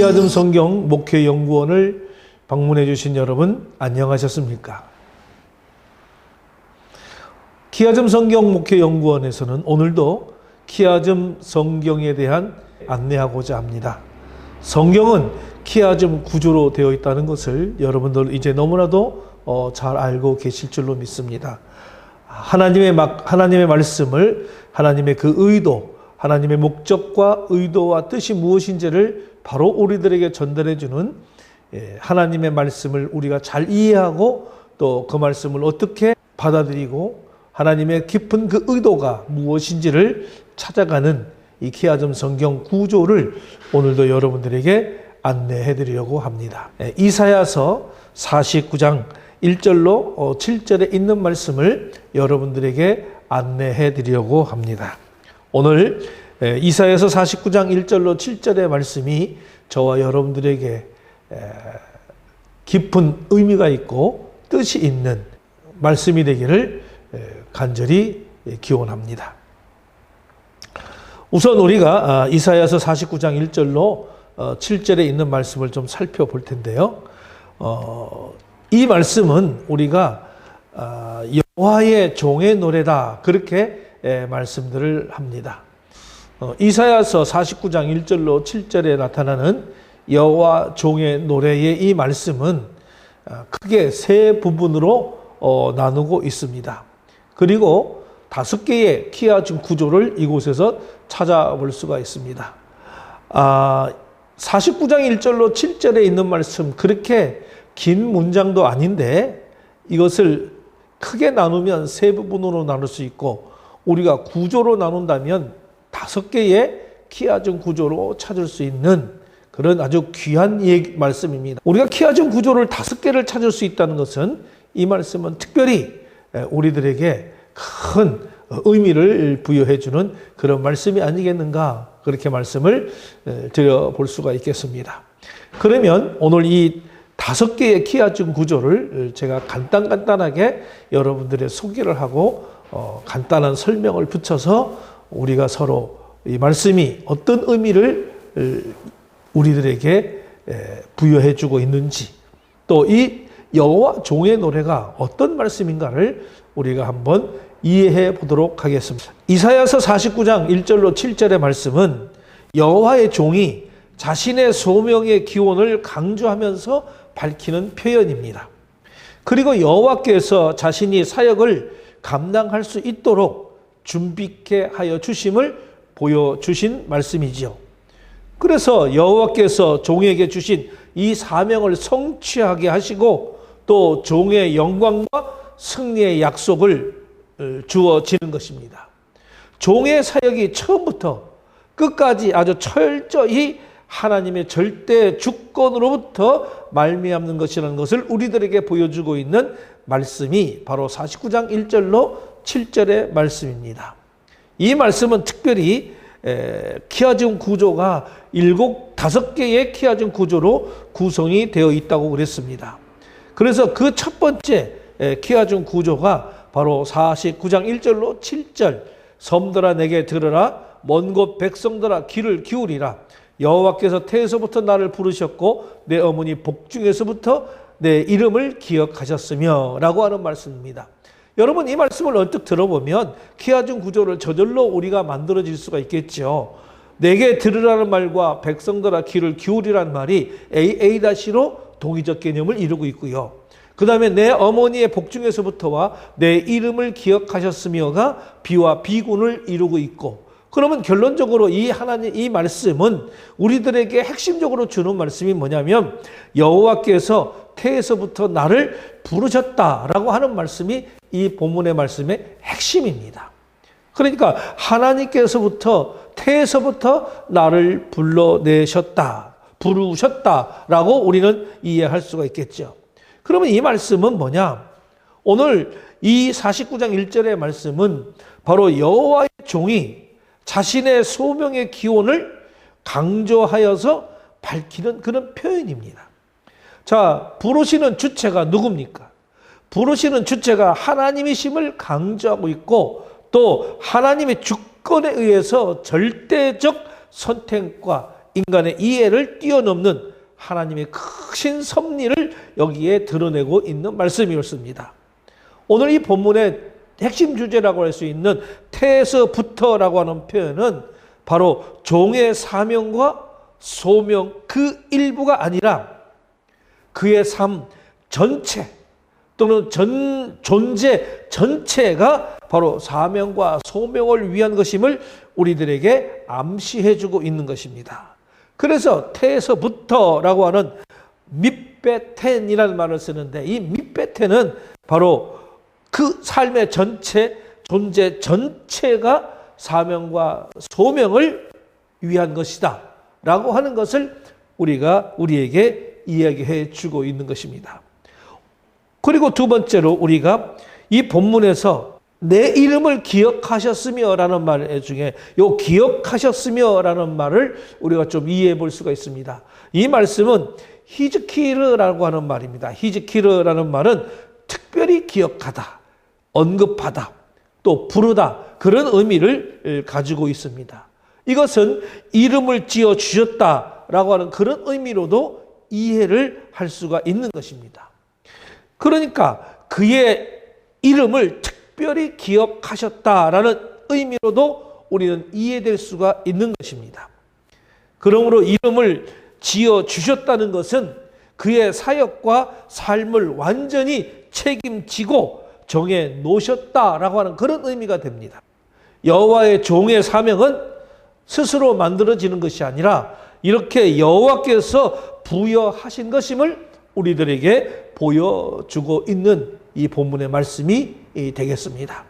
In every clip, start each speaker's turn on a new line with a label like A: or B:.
A: 키아즘 성경 목회 연구원을 방문해 주신 여러분 안녕하셨습니까? 키아즘 성경 목회 연구원에서는 오늘도 키아즘 성경에 대한 안내하고자 합니다. 성경은 키아즘 구조로 되어 있다는 것을 여러분들 이제 너무나도 어, 잘 알고 계실 줄로 믿습니다. 하나님의 막 하나님의 말씀을 하나님의 그 의도, 하나님의 목적과 의도와 뜻이 무엇인지를 바로 우리들에게 전달해 주는 예, 하나님의 말씀을 우리가 잘 이해하고 또 그 말씀을 어떻게 받아들이고 하나님의 깊은 그 의도가 무엇인지를 찾아가는 이 키아점 성경 구조를 오늘도 여러분들에게 안내해 드리려고 합니다. 예, 이사야서 49장 1절로 7절에 있는 말씀을 여러분들에게 안내해 드리려고 합니다. 오늘 예, 이사야서 49장 1절로 7절의 말씀이 저와 여러분들에게 깊은 의미가 있고 뜻이 있는 말씀이 되기를 간절히 기원합니다. 우선 우리가 아, 이사야서 49장 1절로 7절에 있는 말씀을 좀 살펴볼 텐데요. 어, 이 말씀은 우리가 아, 여호와의 종의 노래다 그렇게 말씀들을 합니다. 어, 이사야서 49장 1절로 7절에 나타나는 여호와 종의 노래의 이 말씀은 아, 크게 세 부분으로 어, 나누고 있습니다. 그리고 다섯 개의 키아즘 구조를 이곳에서 찾아볼 수가 있습니다. 아, 49장 1절로 7절에 있는 말씀 그렇게 긴 문장도 아닌데 이것을 크게 나누면 세 부분으로 나눌 수 있고 우리가 구조로 나눈다면 다섯 개의 키아즘 구조로 찾을 수 있는 그런 아주 귀한 얘기, 말씀입니다. 우리가 키아즘 구조를 다섯 개를 찾을 수 있다는 것은 이 말씀은 특별히 우리들에게 큰 의미를 부여해 주는 그런 말씀이 아니겠는가 그렇게 말씀을 드려 볼 수가 있겠습니다. 그러면 오늘 이 다섯 개의 키아즘 구조를 제가 간단간단하게 여러분들의 소개를 하고 어, 간단한 설명을 붙여서 우리가 서로 이 말씀이 어떤 의미를 우리들에게 부여해 주고 있는지 또 이 여호와 종의 노래가 어떤 말씀인가를 우리가 한번 이해해 보도록 하겠습니다. 이사야서 49장 1절로 7절의 말씀은 여호와의 종이 자신의 소명의 기원을 강조하면서 밝히는 표현입니다. 그리고 여호와께서 자신이 사역을 감당할 수 있도록 준비케 하여 주심을 보여주신 말씀이지요. 그래서 여호와께서 종에게 주신 이 사명을 성취하게 하시고 또 종의 영광과 승리의 약속을 주어지는 것입니다. 종의 사역이 처음부터 끝까지 아주 철저히 하나님의 절대 주권으로부터 말미암는 것이라는 것을 우리들에게 보여주고 있는 말씀이 바로 49장 1절로 7절의 말씀입니다. 이 말씀은 특별히 키아즘 구조가 일곱 다섯 개의 키아즘 구조로 구성이 되어 있다고 그랬습니다. 그래서 그 첫 번째 키아즘 구조가 바로 49장 1절로 7절 섬들아 내게 들으라 먼 곳 백성들아 귀를 기울이라 여호와께서 태에서부터 나를 부르셨고 내 어머니 복중에서부터 내 이름을 기억하셨으며 라고 하는 말씀입니다. 여러분 이 말씀을 언뜻 들어보면 키아중 구조를 저절로 우리가 만들어질 수가 있겠죠. 내게 들으라는 말과 백성들아 귀를 기울이라는 말이 AA-로 동의적 개념을 이루고 있고요. 그 다음에 내 어머니의 복중에서부터와 내 이름을 기억하셨으며가 비와 비군을 이루고 있고 그러면 결론적으로 이 하나님 이 말씀은 우리들에게 핵심적으로 주는 말씀이 뭐냐면 여호와께서 태에서부터 나를 부르셨다라고 하는 말씀이 이 본문의 말씀의 핵심입니다. 그러니까 하나님께서부터 태에서부터 나를 불러내셨다, 부르셨다라고 우리는 이해할 수가 있겠죠. 그러면 이 말씀은 뭐냐? 오늘 이 49장 1절의 말씀은 바로 여호와의 종이 자신의 소명의 기원을 강조하여서 밝히는 그런 표현입니다. 자, 부르시는 주체가 누굽니까? 부르시는 주체가 하나님이심을 강조하고 있고 또 하나님의 주권에 의해서 절대적 선택과 인간의 이해를 뛰어넘는 하나님의 크신 섭리를 여기에 드러내고 있는 말씀이었습니다. 오늘 이 본문의 핵심 주제라고 할 수 있는 태에서부터라고 하는 표현은 바로 종의 사명과 소명 그 일부가 아니라 그의 삶 전체 또는 전 존재 전체가 바로 사명과 소명을 위한 것임을 우리들에게 암시해 주고 있는 것입니다. 그래서 태에서부터라고 하는 밑베텐이라는 말을 쓰는데 이 밑베텐은 바로 그 삶의 전체 존재 전체가 사명과 소명을 위한 것이다. 라고 하는 것을 우리가 우리에게 이야기해 주고 있는 것입니다. 그리고 두 번째로 우리가 이 본문에서 내 이름을 기억하셨으며 라는 말 중에 요 기억하셨으며 말을 우리가 좀 이해해 볼 수가 있습니다. 이 말씀은 히즈키르라고 하는 말입니다. 히즈키르라는 말은 특별히 기억하다, 언급하다, 또 부르다 그런 의미를 가지고 있습니다. 이것은 이름을 지어 주셨다라고 하는 그런 의미로도 이해를 할 수가 있는 것입니다. 그러니까 그의 이름을 특별히 기억하셨다라는 의미로도 우리는 이해될 수가 있는 것입니다. 그러므로 이름을 지어 주셨다는 것은 그의 사역과 삶을 완전히 책임지고 정해 놓으셨다라고 하는 그런 의미가 됩니다. 여호와의 종의 사명은 스스로 만들어지는 것이 아니라 이렇게 여호와께서 부여하신 것임을 우리들에게 보여주고 있는 이 본문의 말씀이 되겠습니다.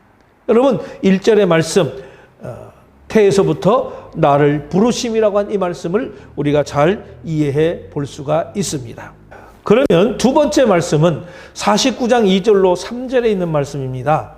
A: 여러분 1절의 말씀 어, 태에서부터 나를 부르심이라고 한 이 말씀을 우리가 잘 이해해 볼 수가 있습니다. 그러면 두 번째 말씀은 49장 2절로 3절에 있는 말씀입니다.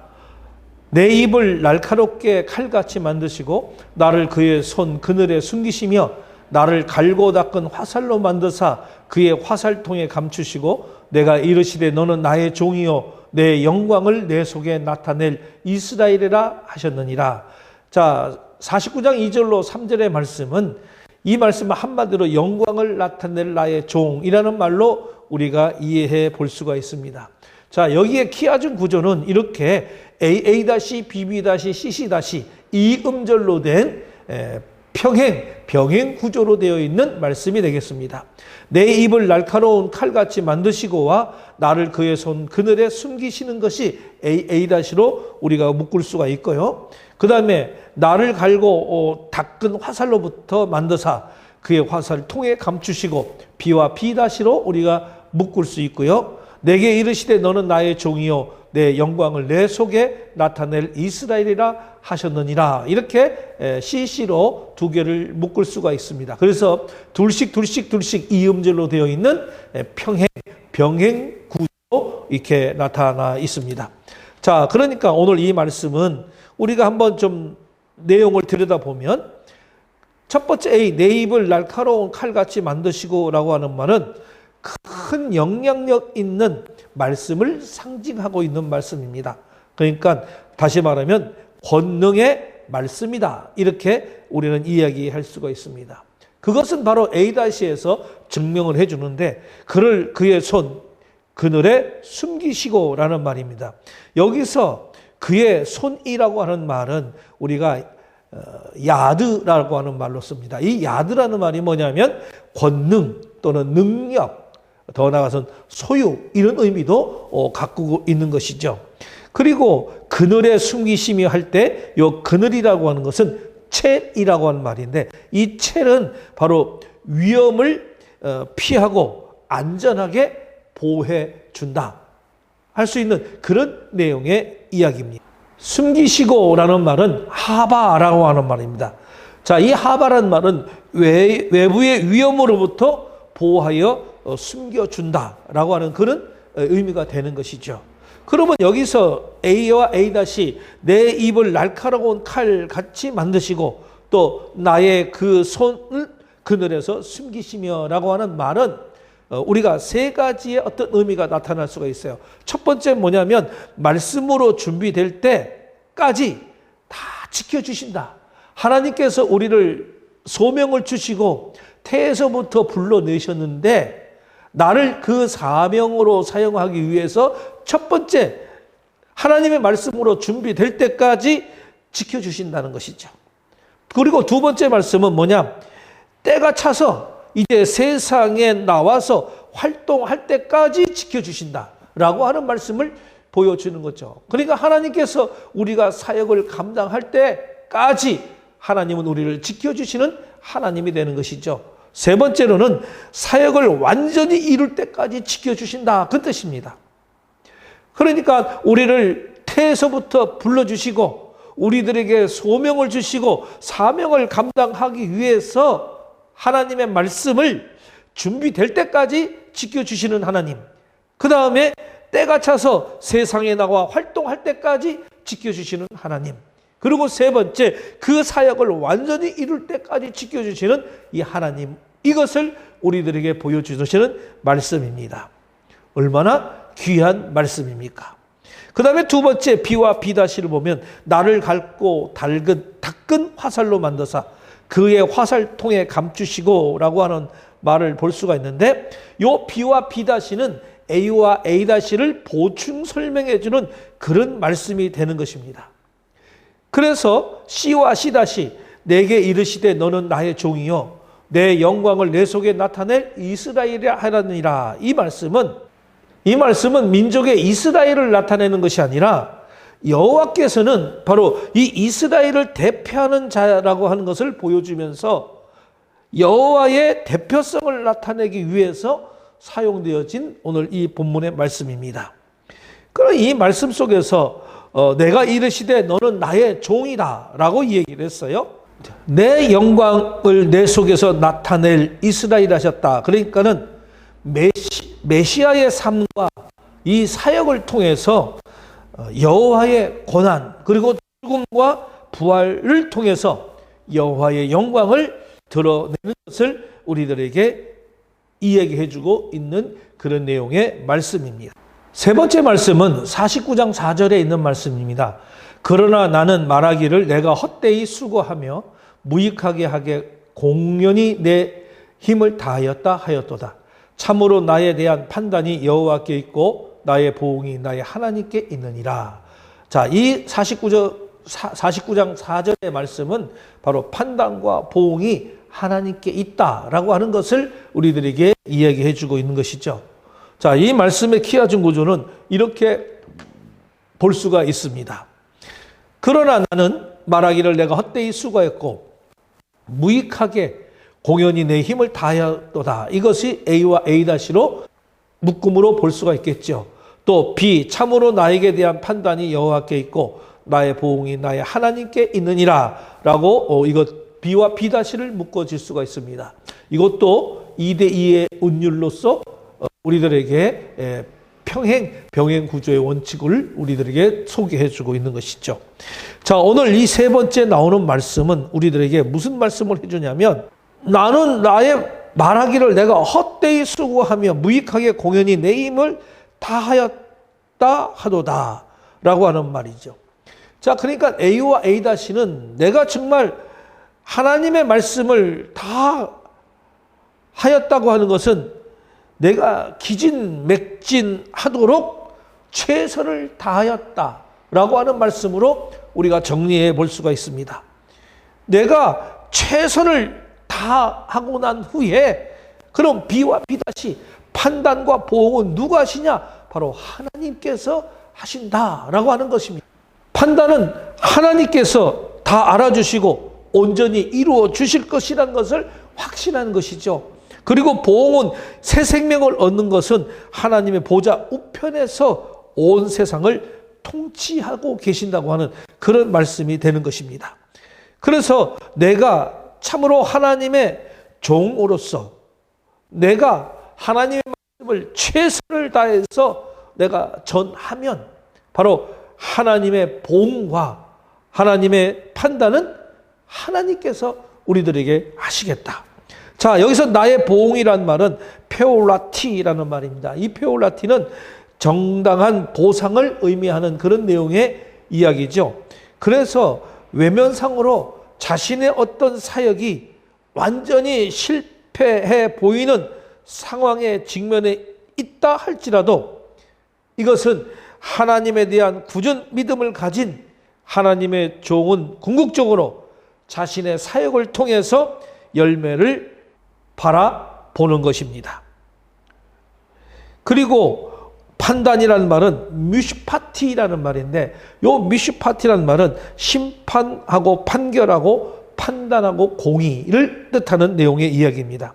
A: 내 입을 날카롭게 칼같이 만드시고 나를 그의 손 그늘에 숨기시며 나를 갈고 닦은 화살로 만드사 그의 화살통에 감추시고 내가 이르시되 너는 나의 종이요 내 영광을 내 속에 나타낼 이스라엘이라 하셨느니라. 자, 49장 2절로 3절의 말씀은 이 말씀은 한마디로 영광을 나타낼 나의 종이라는 말로 우리가 이해해 볼 수가 있습니다. 자, 여기에 키아준 구조는 이렇게 A, A B, B C, C 이 음절로 된 평행, 병행 구조로 되어 있는 말씀이 되겠습니다. 내 입을 날카로운 칼같이 만드시고와 나를 그의 손 그늘에 숨기시는 것이 A, A-로 우리가 묶을 수가 있고요. 그 다음에 나를 갈고 어, 닦은 화살로부터 만드사 그의 화살 통에 감추시고 B와 B-로 우리가 묶을 수 있고요. 내게 이르시되 너는 나의 종이요 내 영광을 내 속에 나타낼 이스라엘이라 하셨느니라 이렇게 CC로 두 개를 묶을 수가 있습니다. 그래서 둘씩 둘씩 둘씩 이음절로 되어 있는 평행 병행 구조 이렇게 나타나 있습니다. 자, 그러니까 오늘 이 말씀은 우리가 한번 좀 내용을 들여다보면 첫 번째 A, 내 입을 날카로운 칼같이 만드시고 라고 하는 말은 큰 영향력 있는 말씀을 상징하고 있는 말씀입니다. 그러니까 다시 말하면 권능의 말씀이다. 이렇게 우리는 이야기할 수가 있습니다. 그것은 바로 A다시에서 증명을 해주는데 그를 그의 손 그늘에 숨기시고 라는 말입니다. 여기서 그의 손이라고 하는 말은 우리가 어, 야드라고 하는 말로 씁니다. 이 야드라는 말이 뭐냐면 권능 또는 능력 더 나아가선 소유 이런 의미도 어, 갖고 있는 것이죠. 그리고 그늘에 숨기심이 할 때 요 그늘이라고 하는 것은 첼이라고 하는 말인데 이 첼은 바로 위험을 어, 피하고 안전하게 보호해 준다. 할 수 있는 그런 내용의 이야기입니다. 숨기시고라는 말은 하바라고 하는 말입니다. 자, 이 하바라는 말은 외, 외부의 위험으로부터 보호하여 어, 숨겨준다라고 하는 그런 어, 의미가 되는 것이죠. 그러면 여기서 A와 A-내 입을 날카로운 칼 같이 만드시고 또 나의 그 손을 그늘에서 숨기시며라고 하는 말은 어, 우리가 세 가지의 어떤 의미가 나타날 수가 있어요. 첫 번째 뭐냐면 말씀으로 준비될 때까지 다 지켜주신다. 하나님께서 우리를 소명을 주시고 태에서부터 불러내셨는데 나를 그 사명으로 사용하기 위해서 첫 번째 하나님의 말씀으로 준비될 때까지 지켜주신다는 것이죠. 그리고 두 번째 말씀은 뭐냐? 때가 차서 이제 세상에 나와서 활동할 때까지 지켜주신다 라고 하는 말씀을 보여주는 거죠. 그러니까 하나님께서 우리가 사역을 감당할 때까지 하나님은 우리를 지켜주시는 하나님이 되는 것이죠. 세 번째로는 사역을 완전히 이룰 때까지 지켜주신다. 그 뜻입니다. 그러니까 우리를 태에서부터 불러주시고 우리들에게 소명을 주시고 사명을 감당하기 위해서 하나님의 말씀을 준비될 때까지 지켜주시는 하나님. 그 다음에 때가 차서 세상에 나와 활동할 때까지 지켜주시는 하나님. 그리고 세 번째, 그 사역을 완전히 이룰 때까지 지켜주시는 이 하나님. 이것을 우리들에게 보여주시는 말씀입니다. 얼마나 귀한 말씀입니까? 그 다음에 두 번째, 비와 비다시를 보면 나를 갈고 닦은, 닦은 화살로 만드사 그의 화살통에 감추시고 라고 하는 말을 볼 수가 있는데 요 비와 비다시는 A와 A-를 보충 설명해 주는 그런 말씀이 되는 것입니다. 그래서 C와 C 다시 내게 이르시되 너는 나의 종이요 내 영광을 내 속에 나타낼 이스라엘이라 하라니라 이 말씀은 이 말씀은 민족의 이스라엘을 나타내는 것이 아니라 여호와께서는 바로 이 이스라엘을 대표하는 자라고 하는 것을 보여주면서 여호와의 대표성을 나타내기 위해서 사용되어진 오늘 이 본문의 말씀입니다. 그럼 이 말씀 속에서 어, 내가 이르시되 너는 나의 종이다 라고 얘기를 했어요. 내 영광을 내 속에서 나타낼 이스라엘 하셨다. 그러니까는 메시, 메시아의 삶과 이 사역을 통해서 어, 여호와의 고난 그리고 죽음과 부활을 통해서 여호와의 영광을 드러내는 것을 우리들에게 이야기해 주고 있는 그런 내용의 말씀입니다. 세 번째 말씀은 49장 4절에 있는 말씀입니다. 그러나 나는 말하기를 내가 헛되이 수고하며 무익하게 하게 공연히 내 힘을 다하였다 하였도다. 참으로 나에 대한 판단이 여호와께 있고 나의 보응이 나의 하나님께 있느니라. 자, 이 49절 49장 4절의 말씀은 바로 판단과 보응이 하나님께 있다라고 하는 것을 우리들에게 이야기해 주고 있는 것이죠. 자, 이 말씀의 키아준 구조는 이렇게 볼 수가 있습니다. 그러나 나는 말하기를 내가 헛되이 수고했고 무익하게 공연히 내 힘을 다하였도다. 이것이 A와 A-로 묶음으로 볼 수가 있겠죠. 또 B 참으로 나에게 대한 판단이 여호와께 있고 나의 보응이 나의 하나님께 있느니라라고 어, 이것 B와 B-를 묶어질 수가 있습니다. 이것도 2대 2의 운율로서 어, 우리들에게 평행 병행 구조의 원칙을 우리들에게 소개해 주고 있는 것이죠. 자, 오늘 이 세 번째 나오는 말씀은 우리들에게 무슨 말씀을 해 주냐면 나는 나의 말하기를 내가 헛되이 수고하며 무익하게 공연히 내 힘을 다하였다 하도다 라고 하는 말이죠. 자, 그러니까 A와 A-는 내가 정말 하나님의 말씀을 다 하였다고 하는 것은 내가 기진맥진하도록 최선을 다하였다라고 하는 말씀으로 우리가 정리해 볼 수가 있습니다. 내가 최선을 다 하고 난 후에 그럼 B와 B 다시 판단과 보응은 누가 하시냐? 바로 하나님께서 하신다라고 하는 것입니다. 판단은 하나님께서 다 알아주시고 온전히 이루어 주실 것이라는 것을 확신하는 것이죠. 그리고 보응은 새 생명을 얻는 것은 하나님의 보좌 우편에서 온 세상을 통치하고 계신다고 하는 그런 말씀이 되는 것입니다. 그래서 내가 참으로 하나님의 종으로서 내가 하나님의 말씀을 최선을 다해서 내가 전하면 바로 하나님의 봉과 하나님의 판단은 하나님께서 우리들에게 하시겠다. 자, 여기서 나의 보응이란 말은 페올라티라는 말입니다. 이 페올라티는 정당한 보상을 의미하는 그런 내용의 이야기죠. 그래서 외면상으로 자신의 어떤 사역이 완전히 실, 실패해 보이는 상황에 직면해 있다 할지라도 이것은 하나님에 대한 굳은 믿음을 가진 하나님의 종은 궁극적으로 자신의 사역을 통해서 열매를 바라보는 것입니다. 그리고 판단이라는 말은 뮤시파티라는 말인데 요 뮤시파티라는 말은 심판하고 판결하고 판단하고 공의를 뜻하는 내용의 이야기입니다.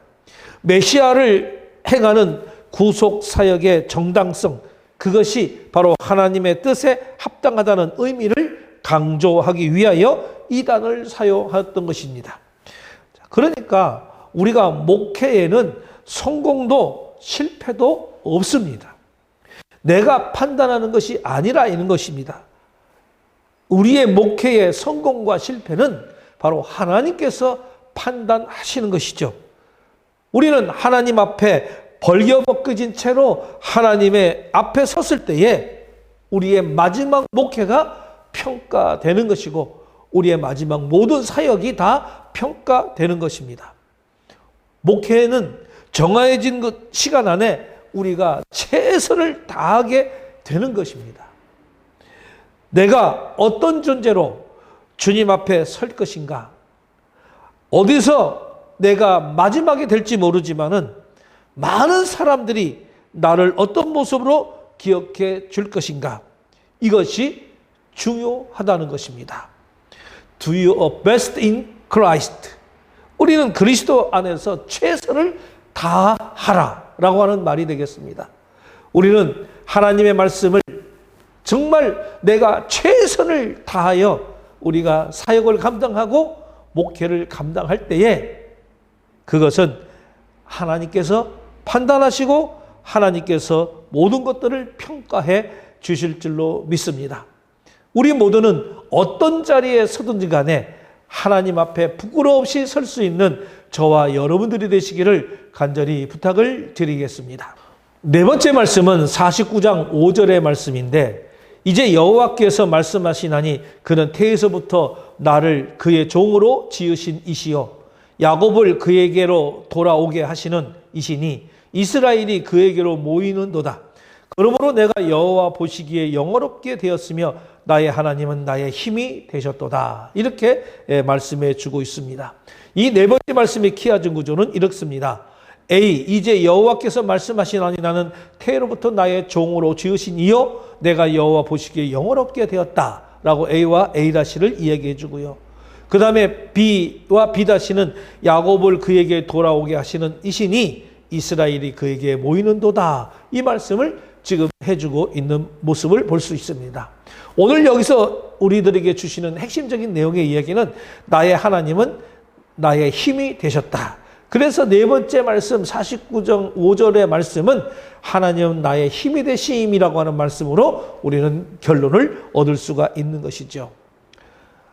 A: 메시아를 행하는 구속 사역의 정당성 그것이 바로 하나님의 뜻에 합당하다는 의미를 강조하기 위하여 이 단을 사용했던 것입니다. 그러니까 우리가 목회에는 성공도 실패도 없습니다. 내가 판단하는 것이 아니라 있는 것입니다. 우리의 목회의 성공과 실패는 바로 하나님께서 판단하시는 것이죠. 우리는 하나님 앞에 벌겨벗겨진 채로 하나님의 앞에 섰을 때에 우리의 마지막 목회가 평가되는 것이고 우리의 마지막 모든 사역이 다 평가되는 것입니다. 목회는 정해진 그 시간 안에 우리가 최선을 다하게 되는 것입니다. 내가 어떤 존재로 주님 앞에 설 것인가? 어디서 내가 마지막이 될지 모르지만은 많은 사람들이 나를 어떤 모습으로 기억해 줄 것인가? 이것이 중요하다는 것입니다. Do your best in Christ. 우리는 그리스도 안에서 최선을 다하라 라고 하는 말이 되겠습니다. 우리는 하나님의 말씀을 정말 내가 최선을 다하여 우리가 사역을 감당하고 목회를 감당할 때에 그것은 하나님께서 판단하시고 하나님께서 모든 것들을 평가해 주실 줄로 믿습니다. 우리 모두는 어떤 자리에 서든지 간에 하나님 앞에 부끄러 없이 설 수 있는 저와 여러분들이 되시기를 간절히 부탁을 드리겠습니다. 네 번째 말씀은 49장 5절의 말씀인데 이제 여호와께서 말씀하시나니 그는 태에서부터 나를 그의 종으로 지으신 이시요 야곱을 그에게로 돌아오게 하시는 이시니 이스라엘이 그에게로 모이는도다. 그러므로 내가 여호와 보시기에 영어롭게 되었으며 나의 하나님은 나의 힘이 되셨도다. 이렇게 예, 말씀해 주고 있습니다. 이 네 번째 말씀의 키아준 구조는 이렇습니다. A 이제 여호와께서 말씀하시나니 나는 태로부터 나의 종으로 지으신 이요 내가 여호와 보시기에 영어롭게 되었다 라고 A와 A 다시를 이야기해 주고요. 그 다음에 B와 B 다시는 야곱을 그에게 돌아오게 하시는 이신이 이스라엘이 그에게 모이는 도다 이 말씀을 지금 해주고 있는 모습을 볼 수 있습니다. 오늘 여기서 우리들에게 주시는 핵심적인 내용의 이야기는 나의 하나님은 나의 힘이 되셨다. 그래서 네 번째 말씀 49장 5절의 말씀은 하나님은 나의 힘이 되심이라고 하는 말씀으로 우리는 결론을 얻을 수가 있는 것이죠.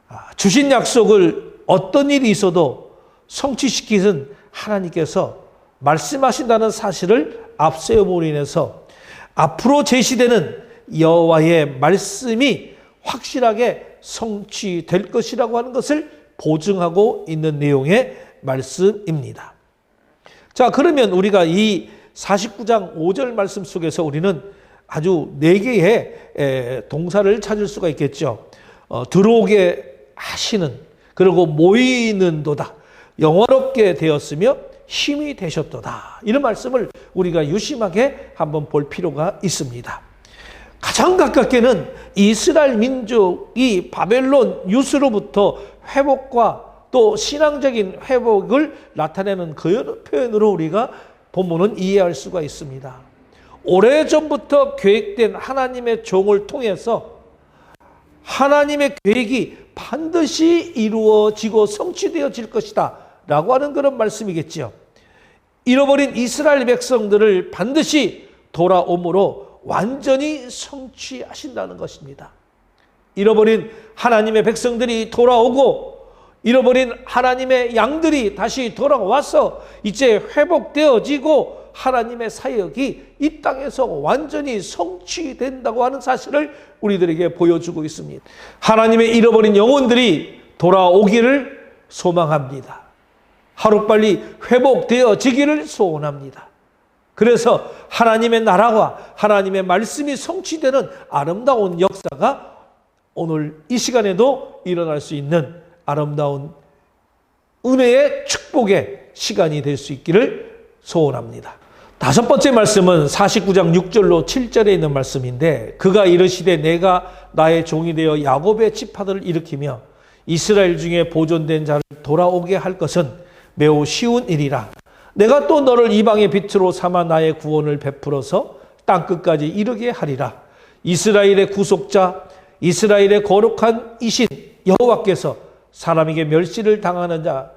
A: 아, 주신 약속을 어떤 일이 있어도 성취시키는 하나님께서 말씀하신다는 사실을 앞세움으로 인해서 앞으로 제시되는 여호와의 말씀이 확실하게 성취될 것이라고 하는 것을 보증하고 있는 내용의 말씀입니다. 자, 그러면 우리가 이 49장 5절 말씀 속에서 우리는 아주 네 개의 동사를 찾을 수가 있겠죠. 어, 들어오게 하시는, 그리고 모이는도다. 영원롭게 되었으며 힘이 되셨도다. 이런 말씀을 우리가 유심하게 한번 볼 필요가 있습니다. 가장 가깝게는 이스라엘 민족이 바벨론 유수로부터 회복과 또 신앙적인 회복을 나타내는 그 표현으로 우리가 본문은 이해할 수가 있습니다. 오래전부터 계획된 하나님의 종을 통해서 하나님의 계획이 반드시 이루어지고 성취되어질 것이다. 라고 하는 그런 말씀이겠지요. 잃어버린 이스라엘 백성들을 반드시 돌아옴으로 완전히 성취하신다는 것입니다. 잃어버린 하나님의 백성들이 돌아오고 잃어버린 하나님의 양들이 다시 돌아와서 이제 회복되어지고 하나님의 사역이 이 땅에서 완전히 성취된다고 하는 사실을 우리들에게 보여주고 있습니다. 하나님의 잃어버린 영혼들이 돌아오기를 소망합니다. 하루빨리 회복되어지기를 소원합니다. 그래서 하나님의 나라와 하나님의 말씀이 성취되는 아름다운 역사가 오늘 이 시간에도 일어날 수 있는 아름다운 은혜의 축복의 시간이 될 수 있기를 소원합니다. 다섯 번째 말씀은 49장 6절로 7절에 있는 말씀인데 그가 이르시되 내가 나의 종이 되어 야곱의 지파들을 일으키며 이스라엘 중에 보존된 자를 돌아오게 할 것은 매우 쉬운 일이라 내가 또 너를 이방의 빛으로 삼아 나의 구원을 베풀어서 땅 끝까지 이르게 하리라. 이스라엘의 구속자 이스라엘의 거룩한 이신 여호와께서 사람에게 멸시를 당하는 자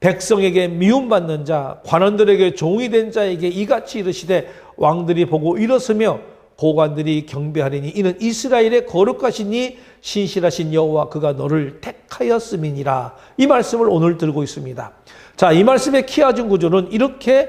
A: 백성에게 미움받는 자, 관원들에게 종이 된 자에게 이같이 이르시되 왕들이 보고 일었으며 고관들이 경배하리니 이는 이스라엘의 거룩하시니 신실하신 여호와 그가 너를 택하였음이니라. 이 말씀을 오늘 들고 있습니다. 자, 이 말씀의 키아준 구조는 이렇게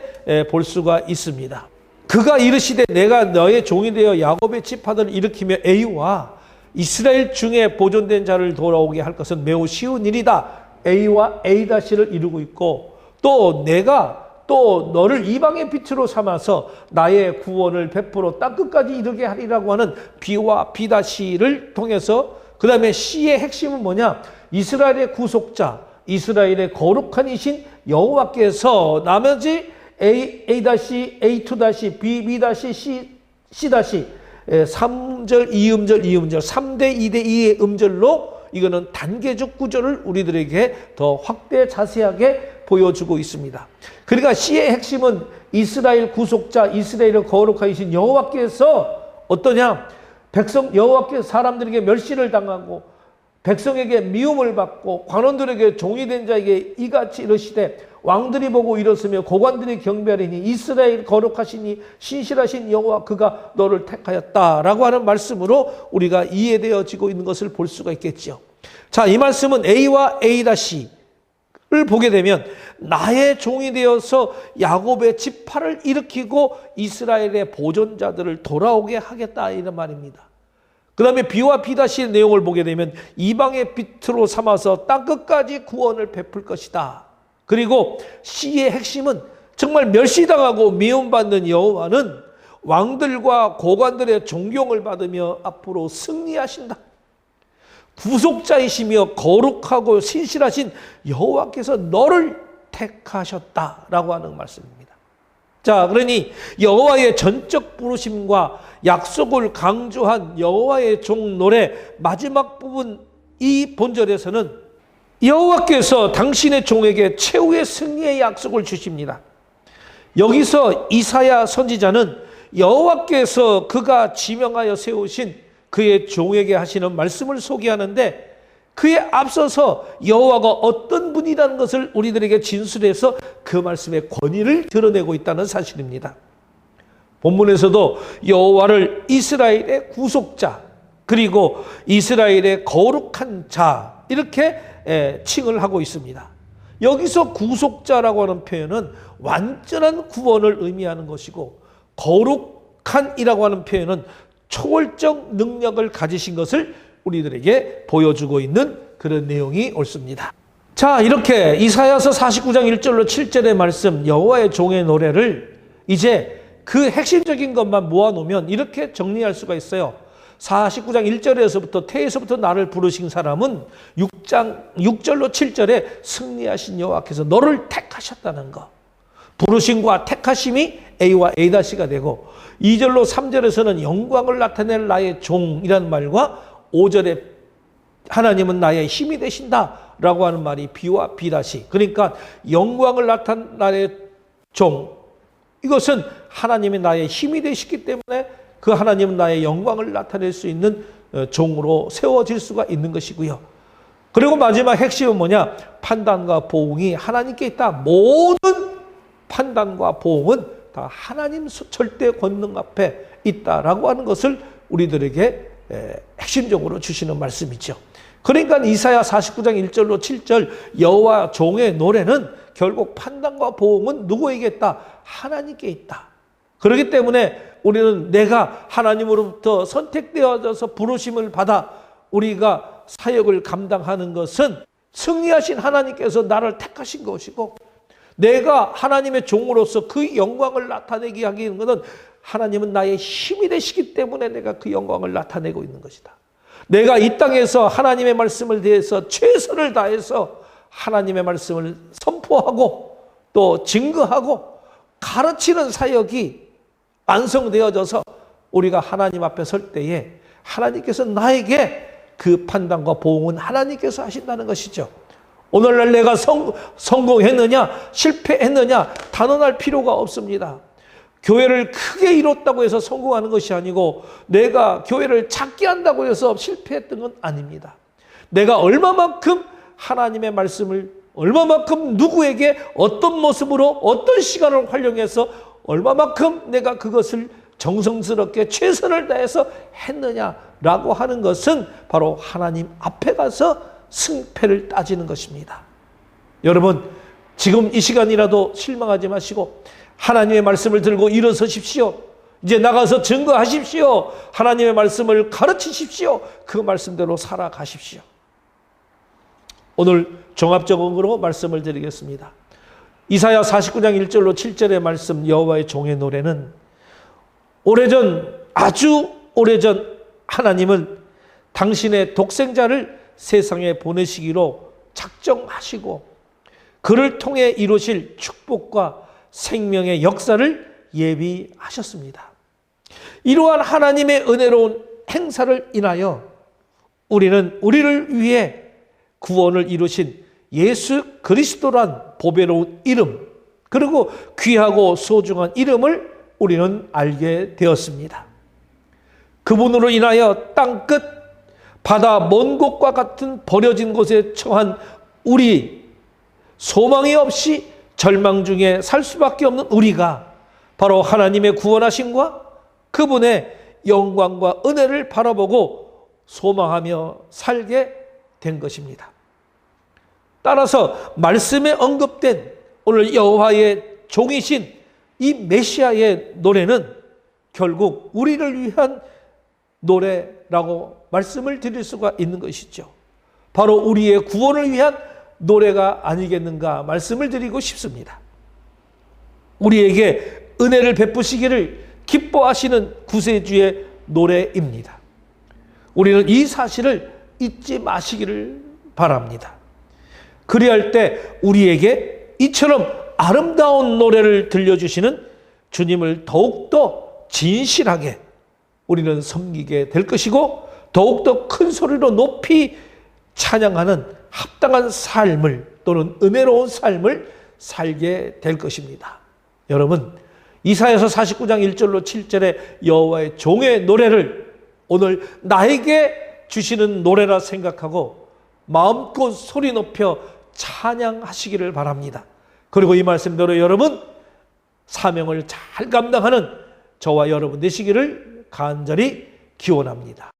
A: 볼 수가 있습니다. 그가 이르시되 내가 너의 종이 되어 야곱의 지파들을 일으키며 A와 이스라엘 중에 보존된 자를 돌아오게 할 것은 매우 쉬운 일이다. A와 A-를 이루고 있고 또 내가 또 너를 이방의 빛으로 삼아서 나의 구원을 베풀어 땅 끝까지 이르게 하리라고 하는 B와 B-를 통해서 그 다음에 C의 핵심은 뭐냐? 이스라엘의 구속자, 이스라엘의 거룩한 이신 여호와께서 나머지 A, A-, A2-, B, B-, C, C-, 3절, 2음절, 2음절, 3대 2대 2의 음절로 이거는 단계적 구조를 우리들에게 더 확대 자세하게 보여주고 있습니다. 그러니까 C의 핵심은 이스라엘 구속자, 이스라엘의 거룩하신 여호와께서 어떠냐? 백성 여호와께서 사람들에게 멸시를 당하고 백성에게 미움을 받고 관원들에게 종이 된 자에게 이같이 이르시되 왕들이 보고 일었으며 고관들이 경배하리니 이스라엘 거룩하시니 신실하신 여호와 그가 너를 택하였다라고 하는 말씀으로 우리가 이해되어지고 있는 것을 볼 수가 있겠죠. 자, 이 말씀은 A와 A- 를 보게 되면 나의 종이 되어서 야곱의 지파를 일으키고 이스라엘의 보존자들을 돌아오게 하겠다 이런 말입니다. 그 다음에 B와 B-의 내용을 보게 되면 이방의 빛으로 삼아서 땅끝까지 구원을 베풀 것이다. 그리고 시의 핵심은 정말 멸시당하고 미움받는 여호와는 왕들과 고관들의 존경을 받으며 앞으로 승리하신다. 구속자이시며 거룩하고 신실하신 여호와께서 너를 택하셨다라고 하는 말씀입니다. 자, 그러니 여호와의 전적 부르심과 약속을 강조한 여호와의 종 노래 마지막 부분 이 본절에서는 여호와께서 당신의 종에게 최후의 승리의 약속을 주십니다. 여기서 이사야 선지자는 여호와께서 그가 지명하여 세우신 그의 종에게 하시는 말씀을 소개하는데 그에 앞서서 여호와가 어떤 분이라는 것을 우리들에게 진술해서 그 말씀의 권위를 드러내고 있다는 사실입니다. 본문에서도 여호와를 이스라엘의 구속자 그리고 이스라엘의 거룩한 자 이렇게 칭을 하고 있습니다. 여기서 구속자라고 하는 표현은 완전한 구원을 의미하는 것이고 거룩한이라고 하는 표현은 초월적 능력을 가지신 것을 우리들에게 보여주고 있는 그런 내용이 옳습니다. 자, 이렇게 이사야서 49장 1절로 7절의 말씀 여호와의 종의 노래를 이제 그 핵심적인 것만 모아 놓으면 이렇게 정리할 수가 있어요. 49장 1절에서부터 태에서부터 나를 부르신 사람은 6장 6절로 7절에 승리하신 여호와께서 너를 택하셨다는 거. 부르심과 택하심이 A와 A-가 되고 2절로 3절에서는 영광을 나타낼 나의 종이라는 말과 5절에 하나님은 나의 힘이 되신다 라고 하는 말이 B와 B 그러니까 영광을 나타낸 나의 종 이것은 하나님이 나의 힘이 되시기 때문에 그 하나님은 나의 영광을 나타낼 수 있는 어, 종으로 세워질 수가 있는 것이고요. 그리고 마지막 핵심은 뭐냐? 판단과 보응이 하나님께 있다. 모든 판단과 보응은 다 하나님 절대 권능 앞에 있다라고 하는 것을 우리들에게 핵심적으로 주시는 말씀이죠. 그러니까 이사야 49장 1절로 7절 여호와 종의 노래는 결국 판단과 보응은 누구에게 있다? 하나님께 있다. 그렇기 때문에 우리는 내가 하나님으로부터 선택되어져서 부르심을 받아 우리가 사역을 감당하는 것은 승리하신 하나님께서 나를 택하신 것이고 내가 하나님의 종으로서 그 영광을 나타내게 하는 것은 하나님은 나의 힘이 되시기 때문에 내가 그 영광을 나타내고 있는 것이다. 내가 이 땅에서 하나님의 말씀을 대해서 최선을 다해서 하나님의 말씀을 선포하고 또 증거하고 가르치는 사역이 완성되어져서 우리가 하나님 앞에 설 때에 하나님께서 나에게 그 판단과 보응은 하나님께서 하신다는 것이죠. 오늘날 내가 성, 성공했느냐, 실패했느냐, 단언할 필요가 없습니다. 교회를 크게 이뤘다고 해서 성공하는 것이 아니고 내가 교회를 작게 한다고 해서 실패했던 건 아닙니다. 내가 얼마만큼 하나님의 말씀을 얼마만큼 누구에게 어떤 모습으로 어떤 시간을 활용해서 얼마만큼 내가 그것을 정성스럽게 최선을 다해서 했느냐라고 하는 것은 바로 하나님 앞에 가서 승패를 따지는 것입니다. 여러분, 지금 이 시간이라도 실망하지 마시고 하나님의 말씀을 들고 일어서십시오. 이제 나가서 증거하십시오. 하나님의 말씀을 가르치십시오. 그 말씀대로 살아가십시오. 오늘 종합적으로 말씀을 드리겠습니다. 이사야 49장 1절로 7절의 말씀 여호와의 종의 노래는 오래전 아주 오래전 하나님은 당신의 독생자를 세상에 보내시기로 작정하시고 그를 통해 이루실 축복과 생명의 역사를 예비하셨습니다. 이러한 하나님의 은혜로운 행사를 인하여 우리는 우리를 위해 구원을 이루신 예수 그리스도란 보배로운 이름, 그리고 귀하고 소중한 이름을 우리는 알게 되었습니다. 그분으로 인하여 땅끝, 바다 먼 곳과 같은 버려진 곳에 처한 우리, 소망이 없이 절망 중에 살 수밖에 없는 우리가 바로 하나님의 구원하심과 그분의 영광과 은혜를 바라보고 소망하며 살게 된 것입니다. 따라서 말씀에 언급된 오늘 여호와의 종이신 이 메시아의 노래는 결국 우리를 위한 노래 라고 말씀을 드릴 수가 있는 것이죠. 바로 우리의 구원을 위한 노래가 아니겠는가 말씀을 드리고 싶습니다. 우리에게 은혜를 베푸시기를 기뻐하시는 구세주의 노래입니다. 우리는 이 사실을 잊지 마시기를 바랍니다. 그리할 때 우리에게 이처럼 아름다운 노래를 들려주시는 주님을 더욱더 진실하게 우리는 섬기게 될 것이고 더욱더 큰 소리로 높이 찬양하는 합당한 삶을 또는 은혜로운 삶을 살게 될 것입니다. 여러분, 이사에서 49장 1절로 7절의 여호와의 종의 노래를 오늘 나에게 주시는 노래라 생각하고 마음껏 소리 높여 찬양하시기를 바랍니다. 그리고 이 말씀대로 여러분 사명을 잘 감당하는 저와 여러분 되시기를 간절히 기원합니다.